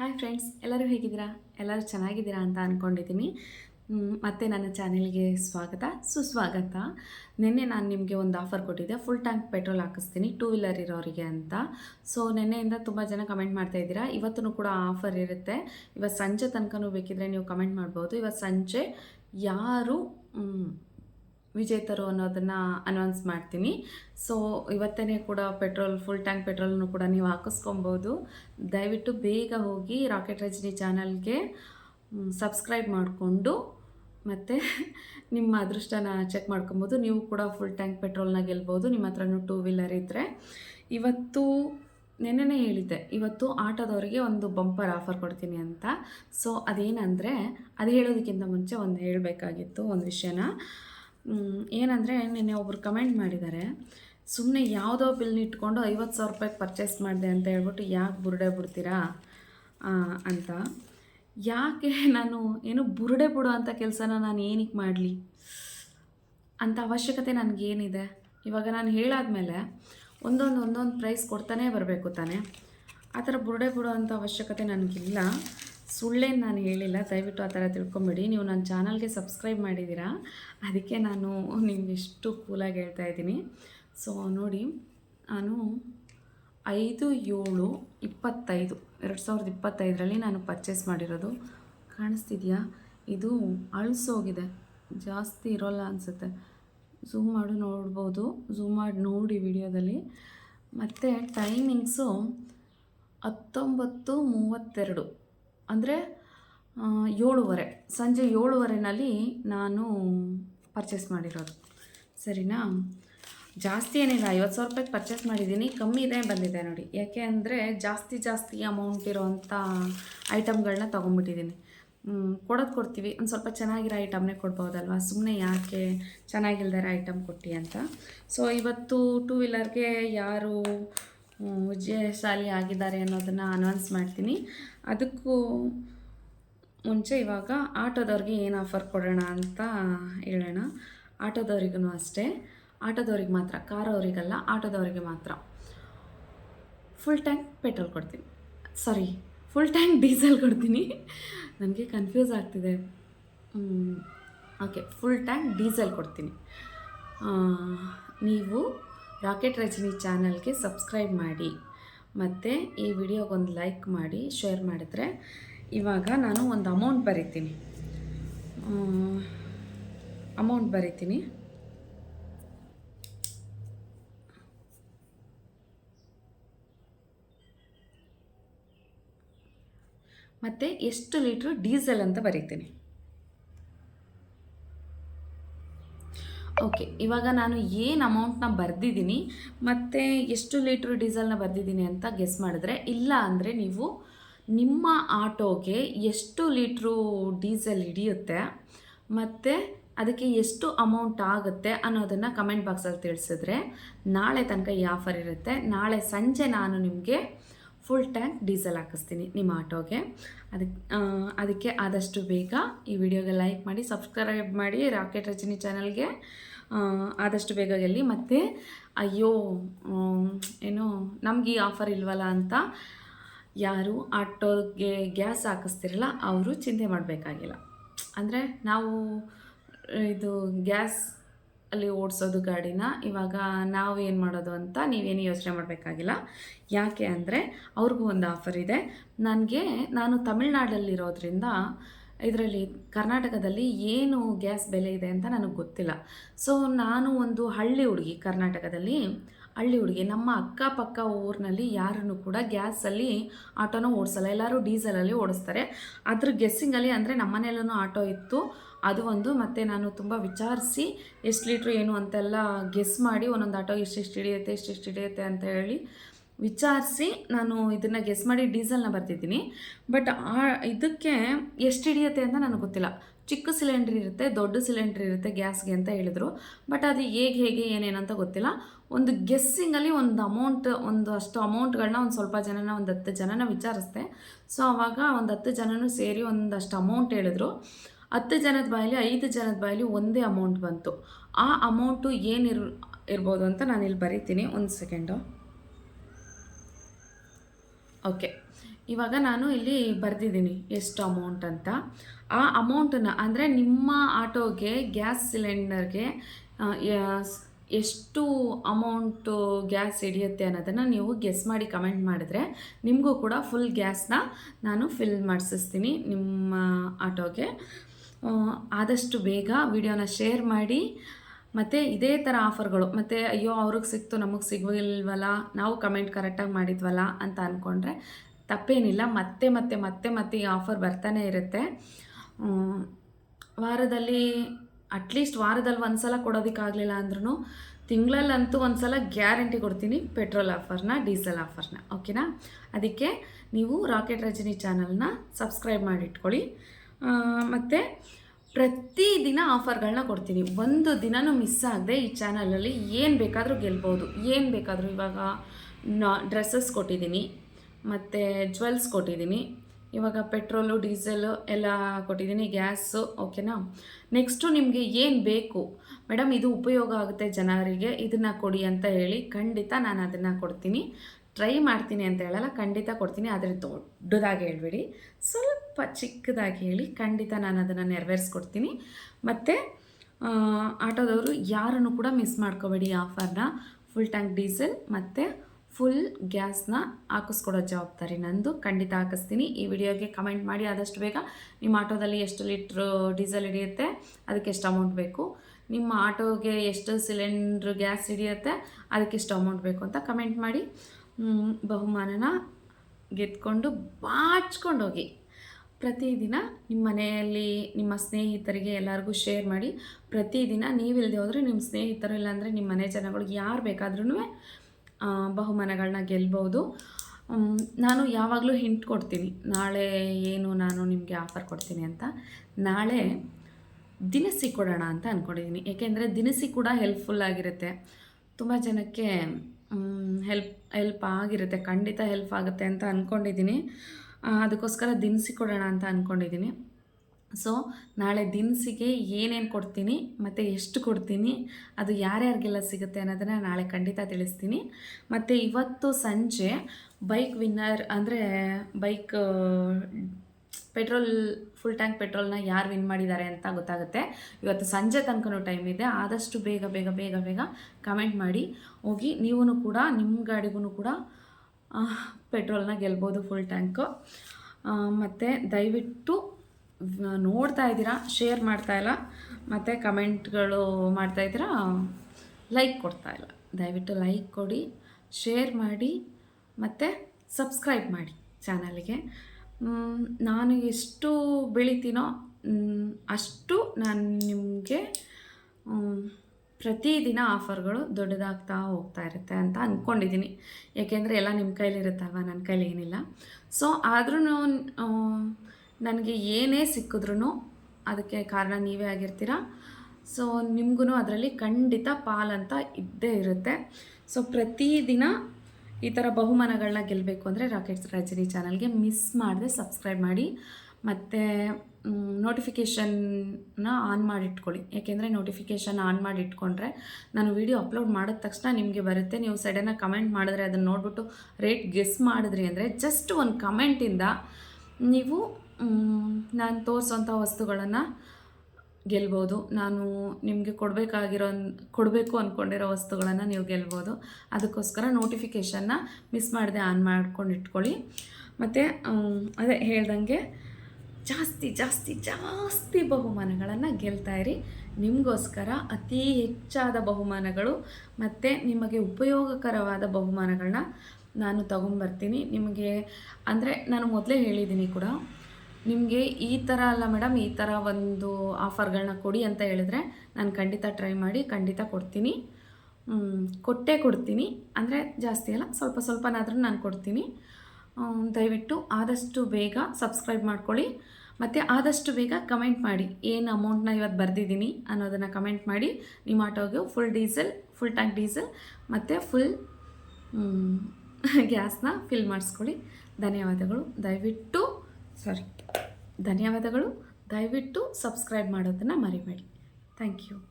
Hi friends, ಎಲ್ಲರೂ ಹೇಗಿದ್ದೀರಾ? ಎಲ್ಲರೂ ಚೆನ್ನಾಗಿದ್ದೀರಾ ಅಂತ ಅಂದ್ಕೊಂಡಿದ್ದೀನಿ ಮತ್ತು ನನ್ನ ಚಾನೆಲ್ಗೆ ಸ್ವಾಗತ. ಸುಸ್ವಾಗತ. ನಿನ್ನೆ ನಾನು ನಿಮಗೆ ಒಂದು ಆಫರ್ ಕೊಟ್ಟಿದ್ದೆ. ಫುಲ್ ಟ್ಯಾಂಕ್ ಪೆಟ್ರೋಲ್ ಹಾಕಿಸ್ತೀನಿ ಟೂ ವೀಲರ್ ಇರೋರಿಗೆ ಅಂತ. ಸೊ ನಿನ್ನೆಯಿಂದ ತುಂಬ ಜನ ಕಮೆಂಟ್ ಮಾಡ್ತಾ ಇದ್ದೀರಾ. ಇವತ್ತೂ ಕೂಡ ಆಫರ್ ಇರುತ್ತೆ. ಇವತ್ತು ಸಂಜೆ ತನಕನೂ ಬೇಕಿದ್ರೆ ನೀವು ಕಮೆಂಟ್ ಮಾಡ್ಬೋದು. ಇವತ್ತು ಸಂಜೆ ಯಾರು ವಿಜೇತರು ಅನ್ನೋದನ್ನು ಅನೌನ್ಸ್ ಮಾಡ್ತೀನಿ. ಸೊ ಇವತ್ತೇ ಕೂಡ ಪೆಟ್ರೋಲ್ ಫುಲ್ ಟ್ಯಾಂಕ್ ಪೆಟ್ರೋಲ್ನು ಕೂಡ ನೀವು ಹಾಕಿಸ್ಕೊಬೋದು. ದಯವಿಟ್ಟು ಬೇಗ ಹೋಗಿ ರಾಕೆಟ್ ರಜನಿ ಚಾನಲ್ಗೆ ಸಬ್ಸ್ಕ್ರೈಬ್ ಮಾಡಿಕೊಂಡು, ಮತ್ತು ನಿಮ್ಮ ಅದೃಷ್ಟನ ಚೆಕ್ ಮಾಡ್ಕೊಬೋದು. ನೀವು ಕೂಡ ಫುಲ್ ಟ್ಯಾಂಕ್ ಪೆಟ್ರೋಲ್ನ ಗೆಲ್ಬೋದು, ನಿಮ್ಮ ಹತ್ರನೂ ಟೂ ವೀಲರ್ ಇದ್ದರೆ ಇವತ್ತು ನೆನ್ನೆನೇ ಹೇಳಿದ್ದೆ, ಇವತ್ತು ಆಟೋದವರಿಗೆ ಒಂದು ಬಂಪರ್ ಆಫರ್ ಕೊಡ್ತೀನಿ ಅಂತ. ಸೊ ಅದೇನಂದರೆ, ಅದು ಹೇಳೋದಕ್ಕಿಂತ ಮುಂಚೆ ಒಂದು ಹೇಳಬೇಕಾಗಿತ್ತು, ಒಂದು ವಿಷಯನ. ಏನಂದರೆ ನಿನ್ನೆ ಒಬ್ರು ಕಮೆಂಟ್ ಮಾಡಿದ್ದಾರೆ. ಸುಮ್ಮನೆ ಯಾವುದೋ ಬಿಲ್ನ ಇಟ್ಕೊಂಡು ಐವತ್ತು ಸಾವಿರ ರೂಪಾಯಿಗೆ ಪರ್ಚೇಸ್ ಮಾಡಿದೆ ಅಂತ ಹೇಳ್ಬಿಟ್ಟು ಯಾಕೆ ಬುರುಡೆ ಬಿಡ್ತೀರಾ ಅಂತ. ಯಾಕೆ ನಾನು ಏನು ಬುರುಡೆ ಬಿಡೋ ಅಂಥ ಕೆಲಸನ ನಾನು ಏನಕ್ಕೆ ಮಾಡಲಿ? ಅಂಥ ಅವಶ್ಯಕತೆ ನನಗೇನಿದೆ. ಇವಾಗ ನಾನು ಹೇಳಾದಮೇಲೆ ಒಂದೊಂದು ಒಂದೊಂದು ಪ್ರೈಸ್ ಕೊಡ್ತಾನೇ ಬರಬೇಕು ತಾನೆ. ಆ ಥರ ಬುರುಡೆ ಬಿಡೋ ಅಂಥ ಅವಶ್ಯಕತೆ ನನಗಿಲ್ಲ. ಸುಳ್ಳೇನು ನಾನು ಹೇಳಿಲ್ಲ, ದಯವಿಟ್ಟು ಆ ಥರ ತಿಳ್ಕೊಂಬಿಡಿ. ನೀವು ನನ್ನ ಚಾನಲ್ಗೆ ಸಬ್ಸ್ಕ್ರೈಬ್ ಮಾಡಿದ್ದೀರಾ? ಅದಕ್ಕೆ ನಾನು ನಿಮ್ಗೆ ಕೂಲಾಗಿ ಹೇಳ್ತಾ ಇದ್ದೀನಿ. ಸೊ ನೋಡಿ, ನಾನು ಐದು ಏಳು ಇಪ್ಪತ್ತೈದು, ಎರಡು ಸಾವಿರದ ಇಪ್ಪತ್ತೈದರಲ್ಲಿ ನಾನು ಪರ್ಚೇಸ್ ಮಾಡಿರೋದು. ಕಾಣಿಸ್ತಿದೆಯಾ? ಇದು ಅಳಿಸೋಗಿದೆ. ಜಾಸ್ತಿ ಇರೋಲ್ಲ ಅನಿಸುತ್ತೆ. ಝೂಮ್ ಮಾಡಿ, ನೋಡ್ಬೋದು. ಝೂಮ್ ಮಾಡಿ, ನೋಡಿ ವಿಡಿಯೋದಲ್ಲಿ. ಮತ್ತು ಟೈಮಿಂಗ್ಸು ಹತ್ತೊಂಬತ್ತು ಮೂವತ್ತೆರಡು. ಅಂದರೆ ಏಳುವರೆ, ಸಂಜೆ ಏಳುವರೆನಲ್ಲಿ ನಾನು ಪರ್ಚೇಸ್ ಮಾಡಿರೋದು. ಸರಿನಾ? ಜಾಸ್ತಿ ಏನಿಲ್ಲ, ಐವತ್ತು ಸಾವಿರ ರೂಪಾಯಿಗೆ ಪರ್ಚೇಸ್ ಮಾಡಿದ್ದೀನಿ. ಕಮ್ಮಿ ಇದೆ, ಬಂದಿದೆ ನೋಡಿ. ಯಾಕೆ ಅಂದರೆ, ಜಾಸ್ತಿ ಜಾಸ್ತಿ ಅಮೌಂಟ್ ಇರೋವಂಥ ಐಟಮ್ಗಳನ್ನ ತೊಗೊಂಬಿಟ್ಟಿದ್ದೀನಿ ಕೊಡೋದು ಕೊಡ್ತೀವಿ. ಒಂದು ಸ್ವಲ್ಪ ಚೆನ್ನಾಗಿರೋ ಐಟಮ್ನೇ ಕೊಡ್ಬೋದಲ್ವ? ಸುಮ್ಮನೆ ಯಾಕೆ ಚೆನ್ನಾಗಿಲ್ದಿರೋ ಐಟಮ್ ಕೊಟ್ಟು ಅಂತ. ಸೊ ಇವತ್ತು ಟೂ ವೀಲರ್ಗೆ ಯಾರು ವಿಜಯಶಾಲಿ ಆಗಿದ್ದಾರೆ ಅನ್ನೋದನ್ನು ಅನೌನ್ಸ್ ಮಾಡ್ತೀನಿ. ಅದಕ್ಕೂ ಮುಂಚೆ ಇವಾಗ ಆಟೋದವ್ರಿಗೆ ಏನು ಆಫರ್ ಕೊಡೋಣ ಅಂತ ಹೇಳೋಣ. ಆಟೋದವ್ರಿಗೂ ಅಷ್ಟೇ. ಆಟೋದವ್ರಿಗೆ ಮಾತ್ರ ಕಾರ್ ಅವರಿಗಲ್ಲ, ಆಟೋದವರಿಗೆ ಮಾತ್ರ. ಫುಲ್ ಟ್ಯಾಂಕ್ ಪೆಟ್ರೋಲ್ ಕೊಡ್ತೀನಿ. ಸಾರಿ ಫುಲ್ ಟ್ಯಾಂಕ್ ಡೀಸೆಲ್ ಕೊಡ್ತೀನಿ. ನನಗೆ ಕನ್ಫ್ಯೂಸ್ ಆಗ್ತಿದೆ. ಓಕೆ ಫುಲ್ ಟ್ಯಾಂಕ್ ಡೀಸೆಲ್ ಕೊಡ್ತೀನಿ. ನೀವು ರಾಕೆಟ್ ರಜನಿ ಚಾನಲ್ಗೆ ಸಬ್ಸ್ಕ್ರೈಬ್ ಮಾಡಿ. ಮತ್ತು ಈ ವಿಡಿಯೋಗೊಂದು ಲೈಕ್ ಮಾಡಿ ಶೇರ್ ಮಾಡಿದ್ರೆ ಇವಾಗ ನಾನು ಒಂದು ಅಮೌಂಟ್ ಬರಿತೀನಿ. ಅಮೌಂಟ್ ಬರಿತೀನಿ. ಮತ್ತು ಎಷ್ಟು ಲೀಟ್ರ್ ಡೀಸೆಲ್ ಅಂತ ಬರೀತೀನಿ. ಓಕೆ ಇವಾಗ ನಾನು ಏನು ಅಮೌಂಟ್ನ ಬರೆದಿದ್ದೀನಿ ಮತ್ತು ಎಷ್ಟು ಲೀಟ್ರ್ ಡೀಸೆಲ್ನ ಬರೆದಿದ್ದೀನಿ ಅಂತ ಗೆಸ್ ಮಾಡಿದ್ರೆ ಇಲ್ಲ ಅಂದರೆ ನೀವು ನಿಮ್ಮ ಆಟೋಗೆ ಎಷ್ಟು ಲೀಟ್ರು ಡೀಸೆಲ್ ಹಿಡಿಯುತ್ತೆ ಮತ್ತು ಅದಕ್ಕೆ ಎಷ್ಟು ಅಮೌಂಟ್ ಆಗುತ್ತೆ ಅನ್ನೋದನ್ನು ಕಮೆಂಟ್ ಬಾಕ್ಸಲ್ಲಿ ತಿಳಿಸಿದ್ರೆ ನಾಳೆ ತನಕ ಈ ಆಫರ್ ಇರುತ್ತೆ. ನಾಳೆ ಸಂಜೆ ನಾನು ನಿಮಗೆ ಫುಲ್ ಟ್ಯಾಂಕ್ ಡೀಸೆಲ್ ಹಾಕಿಸ್ತೀನಿ ನಿಮ್ಮ ಆಟೋಗೆ. ಅದಕ್ಕೆ ಅದಕ್ಕೆ ಆದಷ್ಟು ಬೇಗ ಈ ವಿಡಿಯೋಗೆ ಲೈಕ್ ಮಾಡಿ ಸಬ್ಸ್ಕ್ರೈಬ್ ಮಾಡಿ ರಾಕೆಟ್ ರಚನೆ ಚಾನಲ್ಗೆ ಆದಷ್ಟು ಬೇಗ ಗೆಲ್ಲಿ ಮತ್ತು, ಅಯ್ಯೋ ಏನು, ನಮ್ಗೆ ಈ ಆಫರ್ ಇಲ್ವಲ್ಲ ಅಂತ ಯಾರು ಆಟೋಗೆ ಗ್ಯಾಸ್ ಹಾಕಿಸ್ತಿರಲ್ಲ, ಅವರು ಚಿಂತೆ ಮಾಡಬೇಕಾಗಿಲ್ಲ. ಅಂದರೆ ನಾವು, ಇದು ಗ್ಯಾಸ್ ಅಲ್ಲಿ ಓಡಿಸೋದು ಗಾಡಿನ, ಇವಾಗ ನಾವು ಏನು ಮಾಡೋದು ಅಂತ ನೀವೇನು ಯೋಚನೆ ಮಾಡಬೇಕಾಗಿಲ್ಲ. ಯಾಕೆ ಅಂದರೆ, ಅವ್ರಿಗೂ ಒಂದು ಆಫರ್ ಇದೆ. ನನಗೆ, ನಾನು ತಮಿಳ್ನಾಡಲ್ಲಿರೋದ್ರಿಂದ ಇದರಲ್ಲಿ ಕರ್ನಾಟಕದಲ್ಲಿ ಏನು ಗ್ಯಾಸ್ ಬೆಲೆ ಇದೆ ಅಂತ ನನಗೆ ಗೊತ್ತಿಲ್ಲ. ಸೊ ನಾನು ಒಂದು ಹಳ್ಳಿ ಹುಡುಗಿ ಕರ್ನಾಟಕದಲ್ಲಿ. ಹಳ್ಳಿ ಹುಡುಗಿ, ನಮ್ಮ ಅಕ್ಕಪಕ್ಕ ಊರಿನಲ್ಲಿ ಯಾರನ್ನು ಕೂಡ ಗ್ಯಾಸಲ್ಲಿ ಆಟೋನ ಓಡಿಸಲ್ಲ. ಎಲ್ಲರೂ ಡೀಸೆಲಲ್ಲಿ ಓಡಿಸ್ತಾರೆ. ಅದ್ರ ಗೆಸ್ಸಿಂಗಲ್ಲಿ ಅಂದರೆ ನಮ್ಮನೆಯಲ್ಲೂ ಆಟೋ ಇತ್ತು. ಅದು ಒಂದು. ಮತ್ತು ನಾನು ತುಂಬ ವಿಚಾರಿಸಿ, ಎಷ್ಟು ಲೀಟ್ರ್ ಏನು ಅಂತೆಲ್ಲ ಗೆಸ್ ಮಾಡಿ ಒಂದೊಂದು ಆಟೋ ಎಷ್ಟೆಷ್ಟು ಹಿಡಿಯುತ್ತೆ ಎಷ್ಟೆಷ್ಟು ಹಿಡಿಯುತ್ತೆ ಅಂತ ಹೇಳಿ ವಿಚಾರಿಸಿ ನಾನು ಇದನ್ನು ಗೆಸ್ ಮಾಡಿ ಡೀಸೆಲ್ನ ಬರ್ತಿದ್ದೀನಿ ಬಟ್ ಆ ಇದಕ್ಕೆ ಎಷ್ಟು ಹಿಡಿಯುತ್ತೆ ಅಂತ ನನಗೆ ಗೊತ್ತಿಲ್ಲ. ಚಿಕ್ಕ ಸಿಲಿಂಡ್ರ್ ಇರುತ್ತೆ, ದೊಡ್ಡ ಸಿಲಿಂಡ್ರ್ ಇರುತ್ತೆ ಗ್ಯಾಸ್ಗೆ ಅಂತ ಹೇಳಿದರು. ಬಟ್ ಅದು ಹೇಗೆ ಹೇಗೆ ಏನೇನಂತ ಗೊತ್ತಿಲ್ಲ. ಒಂದು ಗೆಸ್ಸಿಂಗಲ್ಲಿ ಒಂದು ಅಮೌಂಟ್ ಒಂದು ಅಷ್ಟು ಅಮೌಂಟ್ಗಳನ್ನ ಒಂದು ಸ್ವಲ್ಪ ಜನನ, ಒಂದು ಹತ್ತು ಜನನ ವಿಚಾರಿಸ್ದೆ. ಸೊ ಆವಾಗ ಒಂದು ಹತ್ತು ಜನನೂ ಸೇರಿ ಒಂದಷ್ಟು ಅಮೌಂಟ್ ಹೇಳಿದ್ರು. ಹತ್ತು ಜನದ ಬಾಯಲ್ಲಿ ಐದು ಜನದ ಬಾಯಲ್ಲಿ ಒಂದೇ ಅಮೌಂಟ್ ಬಂತು. ಆ ಅಮೌಂಟು ಏನಿರ್, ಇರ್ಬೋದು ಅಂತ ನಾನು ಇಲ್ಲಿ ಬರೀತೀನಿ. ಒಂದು ಸೆಕೆಂಡು ಓಕೆ ಇವಾಗ ನಾನು ಇಲ್ಲಿ ಬರೆದಿದ್ದೀನಿ ಎಷ್ಟು ಅಮೌಂಟ್ ಅಂತ. ಆ ಅಮೌಂಟನ್ನು ಅಂದರೆ ನಿಮ್ಮ ಆಟೋಗೆ ಗ್ಯಾಸ್ ಸಿಲಿಂಡರ್ಗೆ ಎಷ್ಟು ಅಮೌಂಟು ಗ್ಯಾಸ್ ಹಿಡಿಯುತ್ತೆ ಅನ್ನೋದನ್ನು ನೀವು ಗೆಸ್ ಮಾಡಿ ಕಮೆಂಟ್ ಮಾಡಿದ್ರೆ ನಿಮಗೂ ಕೂಡ ಫುಲ್ ಗ್ಯಾಸ್ನ ನಾನು ಫಿಲ್ ಮಾಡಿಸಿಸ್ತೀನಿ ನಿಮ್ಮ ಆಟೋಗೆ. ಆದಷ್ಟು ಬೇಗ ವಿಡಿಯೋನ ಶೇರ್ ಮಾಡಿ. ಮತ್ತು ಇದೇ ಥರ ಆಫರ್ಗಳು. ಮತ್ತು ಅಯ್ಯೋ ಅವ್ರಿಗೆ ಸಿಕ್ತು, ನಮಗೆ ಸಿಗಲಿಲ್ವಲ್ಲ ನಾವು ಕಮೆಂಟ್ ಕರೆಕ್ಟಾಗಿ ಮಾಡಿದ್ವಲ್ಲ ಅಂತ ಅಂದ್ಕೊಂಡ್ರೆ ತಪ್ಪೇನಿಲ್ಲ. ಮತ್ತೆ ಮತ್ತೆ ಮತ್ತೆ ಮತ್ತೆ ಈ ಆಫರ್ ಬರ್ತಾನೆ ಇರುತ್ತೆ. ವಾರದಲ್ಲಿ ಅಟ್ಲೀಸ್ಟ್ ವಾರದಲ್ಲಿ ಒಂದು ಸಲ ಕೊಡೋದಕ್ಕಾಗಲಿಲ್ಲ ಅಂದ್ರೂ ತಿಂಗಳಲ್ಲಂತೂ ಒಂದು ಸಲ ಗ್ಯಾರಂಟಿ ಕೊಡ್ತೀನಿ ಪೆಟ್ರೋಲ್ ಆಫರ್ನ, ಡೀಸೆಲ್ ಆಫರ್ನ. ಓಕೆನಾ? ಅದಕ್ಕೆ ನೀವು ರಾಕೆಟ್ ರಜನಿ ಚಾನಲ್ನ ಸಬ್ಸ್ಕ್ರೈಬ್ ಮಾಡಿಟ್ಕೊಳ್ಳಿ. ಮತ್ತು ಪ್ರತಿದಿನ ಆಫರ್ಗಳನ್ನ ಕೊಡ್ತೀನಿ. ಒಂದು ದಿನನೂ ಮಿಸ್ ಆಗದೆ ಈ ಚಾನಲಲ್ಲಿ ಏನು ಬೇಕಾದರೂ ಗೆಲ್ಬೋದು. ಏನು ಬೇಕಾದರೂ ಇವಾಗ ನಾ, ಡ್ರೆಸ್ಸಸ್ ಕೊಟ್ಟಿದ್ದೀನಿ. ಮತ್ತು ಜ್ಯುವೆಲ್ಸ್ ಕೊಟ್ಟಿದ್ದೀನಿ. ಇವಾಗ ಪೆಟ್ರೋಲು, ಡೀಸೆಲು ಎಲ್ಲ ಕೊಟ್ಟಿದ್ದೀನಿ, ಗ್ಯಾಸು, ಓಕೆನಾ? ನೆಕ್ಸ್ಟು ನಿಮಗೆ ಏನು ಬೇಕು? ಮೇಡಮ್, ಇದು ಉಪಯೋಗ ಆಗುತ್ತೆ ಜನರಿಗೆ, ಇದನ್ನು ಕೊಡಿ ಅಂತ ಹೇಳಿ ಖಂಡಿತ ನಾನು ಅದನ್ನು ಕೊಡ್ತೀನಿ. ಟ್ರೈ ಮಾಡ್ತೀನಿ ಅಂತ ಹೇಳಲ್ಲ, ಖಂಡಿತ ಕೊಡ್ತೀನಿ, ಆದರೆ ದೊಡ್ಡದಾಗಿ ಹೇಳ್ಬೇಡಿ. ಸ್ವಲ್ಪ ಚಿಕ್ಕದಾಗಿ ಹೇಳಿ ಖಂಡಿತ ನಾನು ಅದನ್ನು ನೆರವೇರಿಸ್ಕೊಡ್ತೀನಿ. ಮತ್ತು ಆಟೋದವರು ಯಾರನ್ನು ಕೂಡ ಮಿಸ್ ಮಾಡ್ಕೋಬೇಡಿ ಆಫರ್ನ ಫುಲ್ ಟ್ಯಾಂಕ್ ಡೀಸೆಲ್ ಮತ್ತು ಫುಲ್ ಗ್ಯಾಸ್ನ ಹಾಕಿಸ್ಕೊಡೋ ಜವಾಬ್ದಾರಿ ನಂದು. ಖಂಡಿತ ಹಾಕಿಸ್ತೀನಿ. ಈ ವಿಡಿಯೋಗೆ ಕಮೆಂಟ್ ಮಾಡಿ ಆದಷ್ಟು ಬೇಗ ನಿಮ್ಮ ಆಟೋದಲ್ಲಿ ಎಷ್ಟು ಲೀಟ್ರು ಡೀಸೆಲ್ ಹಿಡಿಯುತ್ತೆ, ಅದಕ್ಕೆ ಎಷ್ಟು ಅಮೌಂಟ್ ಬೇಕು, ನಿಮ್ಮ ಆಟೋಗೆ ಎಷ್ಟು ಸಿಲಿಂಡ್ರ್ ಗ್ಯಾಸ್ ಹಿಡಿಯುತ್ತೆ, ಅದಕ್ಕೆ ಎಷ್ಟು ಅಮೌಂಟ್ ಬೇಕು ಅಂತ ಕಮೆಂಟ್ ಮಾಡಿ. ಬಹುಮಾನನ ಗೆದ್ಕೊಂಡು ಬಾಚ್ಕೊಂಡು ಹೋಗಿ ಪ್ರತಿದಿನ ನಿಮ್ಮ ಮನೆಯಲ್ಲಿ ನಿಮ್ಮ ಸ್ನೇಹಿತರಿಗೆ ಎಲ್ಲರಿಗೂ ಶೇರ್ ಮಾಡಿ ಪ್ರತಿದಿನ ನೀವಿಲ್ಲದೆ ಹೋದರೆ ನಿಮ್ಮ ಸ್ನೇಹಿತರು ಇಲ್ಲಾಂದರೆ ನಿಮ್ಮ ಮನೆ ಜನಗಳಿಗೆ ಯಾರು ಬೇಕಾದ್ರೂ ಬಹುಮಾನಗಳನ್ನ ಗೆಲ್ಬೋದು. ನಾನು ಯಾವಾಗಲೂ ಹಿಂಟ್ ಕೊಡ್ತೀನಿ, ನಾಳೆ ಏನು ನಾನು ನಿಮಗೆ ಆಫರ್ ಕೊಡ್ತೀನಿ ಅಂತ. ನಾಳೆ ದಿನಸಿ ಕೊಡೋಣ ಅಂತ ಅಂದ್ಕೊಂಡಿದ್ದೀನಿ ಏಕೆಂದರೆ ದಿನಸಿ ಕೂಡ ಹೆಲ್ಪ್ಫುಲ್ ಆಗಿರುತ್ತೆ. ತುಂಬ ಜನಕ್ಕೆ ಹೆಲ್ಪ್ ಹೆಲ್ಪ್ ಆಗಿರುತ್ತೆ, ಖಂಡಿತ ಹೆಲ್ಪ್ ಆಗುತ್ತೆ ಅಂತ ಅಂದ್ಕೊಂಡಿದ್ದೀನಿ ಅದಕ್ಕೋಸ್ಕರ ದಿನಸಿ ಕೊಡೋಣ ಅಂತ ಅಂದ್ಕೊಂಡಿದ್ದೀನಿ ಸೊ ನಾಳೆ ದಿನಸಿಗೆ ಏನೇನು ಕೊಡ್ತೀನಿ, ಮತ್ತು ಎಷ್ಟು ಕೊಡ್ತೀನಿ, ಅದು ಯಾರ್ಯಾರಿಗೆಲ್ಲ ಸಿಗುತ್ತೆ ಅನ್ನೋದನ್ನು ನಾಳೆ ಖಂಡಿತ ತಿಳಿಸ್ತೀನಿ. ಮತ್ತು ಇವತ್ತು ಸಂಜೆ ಬೈಕ್ ವಿನ್ನರ್ ಅಂದರೆ ಬೈಕ್ ಪೆಟ್ರೋಲ್ ಫುಲ್ ಟ್ಯಾಂಕ್ ಪೆಟ್ರೋಲ್ನ ಯಾರು ವಿನ್ ಮಾಡಿದ್ದಾರೆ ಅಂತ ಗೊತ್ತಾಗುತ್ತೆ. ಇವತ್ತು ಸಂಜೆ ತನಕನೂ ಟೈಮ್ ಇದೆ. ಆದಷ್ಟು ಬೇಗ ಬೇಗ ಬೇಗ ಬೇಗ ಕಮೆಂಟ್ ಮಾಡಿ. ಹೋಗಿ ನೀವೂ ಕೂಡ ನಿಮ್ಮ ಗಾಡಿಗೂ ಕೂಡ ಪೆಟ್ರೋಲ್ನ ಗೆಲ್ಬೋದು ಫುಲ್ ಟ್ಯಾಂಕು ಮತ್ತು ದಯವಿಟ್ಟು ನೋಡ್ತಾ ಇದ್ದೀರಾ ಶೇರ್ ಮಾಡ್ತಾ ಇಲ್ಲ, ಮತ್ತು ಕಮೆಂಟ್ಗಳು ಮಾಡ್ತಾ ಇದ್ದೀರಾ ಲೈಕ್ ಕೊಡ್ತಾ ಇಲ್ಲ. ದಯವಿಟ್ಟು ಲೈಕ್ ಕೊಡಿ ಶೇರ್ ಮಾಡಿ, ಮತ್ತು ಸಬ್ಸ್ಕ್ರೈಬ್ ಮಾಡಿ ಚಾನಲ್ಗೆ ನಾನು ಎಷ್ಟು ಬೆಳಿತೀನೋ ಅಷ್ಟು ನಾನು ನಿಮಗೆ ಪ್ರತಿದಿನ ಆಫರ್ಗಳು ದೊಡ್ಡದಾಗ್ತಾ ಹೋಗ್ತಾ ಇರುತ್ತೆ ಅಂತ ಅಂದ್ಕೊಂಡಿದ್ದೀನಿ ಏಕೆಂದರೆ ಎಲ್ಲ ನಿಮ್ಮ ಕೈಲಿರುತ್ತಲ್ವ? ನನ್ನ ಕೈಲಿ ಏನಿಲ್ಲ. ಸೊ ಆದ್ರೂ ನನಗೆ ಏನೇ ಸಿಕ್ಕಿದ್ರೂ ಅದಕ್ಕೆ ಕಾರಣ ನೀವೇ ಆಗಿರ್ತೀರ? ಸೊ ನಿಮಗೂ ಅದರಲ್ಲಿ ಖಂಡಿತ ಪಾಲಂತ ಇದ್ದೇ ಇರುತ್ತೆ. ಸೊ ಪ್ರತಿದಿನ ಈ ಥರ ಬಹುಮಾನಗಳನ್ನ ಗೆಲ್ಲಬೇಕು ಅಂದರೆ ರಾಕೆಟ್ಸ್ ರಜನಿ ಚಾನಲ್ಗೆ ಮಿಸ್ ಮಾಡದೆ ಸಬ್ಸ್ಕ್ರೈಬ್ ಮಾಡಿ. ಮತ್ತು ನೋಟಿಫಿಕೇಷನ್ನ ಆನ್ ಮಾಡಿಟ್ಕೊಳ್ಳಿ. ಯಾಕೆಂದರೆ ನೋಟಿಫಿಕೇಷನ್ ಆನ್ ಮಾಡಿ ಇಟ್ಕೊಂಡ್ರೆ ನಾನು ವಿಡಿಯೋ ಅಪ್ಲೋಡ್ ಮಾಡಿದ ತಕ್ಷಣ ನಿಮಗೆ ಬರುತ್ತೆ. ನೀವು ಸಡನ್ನಾಗಿ ಕಮೆಂಟ್ ಮಾಡಿದ್ರೆ ಅದನ್ನು ನೋಡಿಬಿಟ್ಟು ರೇಟ್ ಗೆಸ್ ಮಾಡಿದ್ರಿ ಅಂದರೆ ಜಸ್ಟ್ ಒಂದು ಕಮೆಂಟಿಂದ ನೀವು ನಾನು ತೋರಿಸೋಂಥ ವಸ್ತುಗಳನ್ನು ಗೆಲ್ಬೋದು. ನಾನು ನಿಮಗೆ ಕೊಡಬೇಕಾಗಿರೋ ಕೊಡಬೇಕು ಅಂದ್ಕೊಂಡಿರೋ ವಸ್ತುಗಳನ್ನು ನೀವು ಗೆಲ್ಬೋದು. ಅದಕ್ಕೋಸ್ಕರ ನೋಟಿಫಿಕೇಷನ್ನ ಮಿಸ್ ಮಾಡದೆ ಆನ್ ಮಾಡ್ಕೊಂಡು ಇಟ್ಕೊಳ್ಳಿ. ಮತ್ತು ಅದೇ ಹೇಳ್ದಂಗೆ ಜಾಸ್ತಿ ಜಾಸ್ತಿ ಜಾಸ್ತಿ ಬಹುಮಾನಗಳನ್ನು ಗೆಲ್ತಾ ಇರಿ. ನಿಮಗೋಸ್ಕರ ಅತಿ ಹೆಚ್ಚಾದ ಬಹುಮಾನಗಳು ಮತ್ತು ನಿಮಗೆ ಉಪಯೋಗಕರವಾದ ಬಹುಮಾನಗಳನ್ನ ನಾನು ತಗೊಂಬರ್ತೀನಿ ನಿಮಗೆ, ಅಂದರೆ ನಾನು ಮೊದಲೇ ಹೇಳಿದ್ದೀನಿ ಕೂಡ ನಿಮಗೆ ಈ ಥರ ಅಲ್ಲ ಮೇಡಮ್ ಈ ಥರ ಒಂದು ಆಫರ್ಗಳನ್ನ ಕೊಡಿ ಅಂತ ಹೇಳಿದ್ರೆ ನಾನು ಖಂಡಿತ ಟ್ರೈ ಮಾಡಿ, ಖಂಡಿತ ಕೊಡ್ತೀನಿ. ಕೊಟ್ಟೇ ಕೊಡ್ತೀನಿ. ಅಂದರೆ ಜಾಸ್ತಿ ಅಲ್ಲ, ಸ್ವಲ್ಪ ಸ್ವಲ್ಪನಾದರೂ ನಾನು ಕೊಡ್ತೀನಿ. ದಯವಿಟ್ಟು ಆದಷ್ಟು ಬೇಗ ಸಬ್ಸ್ಕ್ರೈಬ್ ಮಾಡ್ಕೊಳ್ಳಿ. ಮತ್ತು ಆದಷ್ಟು ಬೇಗ ಕಮೆಂಟ್ ಮಾಡಿ, ಏನು ಅಮೌಂಟ್ನ ಇವತ್ತು ಬರೆದಿದ್ದೀನಿ ಅನ್ನೋದನ್ನು ಕಮೆಂಟ್ ಮಾಡಿ. ನಿಮ್ಮ ಆಟೋಗೆ full diesel full tank diesel ಮತ್ತು ಫುಲ್ ಗ್ಯಾಸ್ನ ಫಿಲ್ ಮಾಡಿಸ್ಕೊಳ್ಳಿ. ಧನ್ಯವಾದಗಳು. ದಯವಿಟ್ಟು ಸಾರಿ ಧನ್ಯವಾದಗಳು. ದಯವಿಟ್ಟು ಸಬ್ಸ್ಕ್ರೈಬ್ ಮಾಡೋದನ್ನು ಮರಿಬೇಡಿ. Thank you.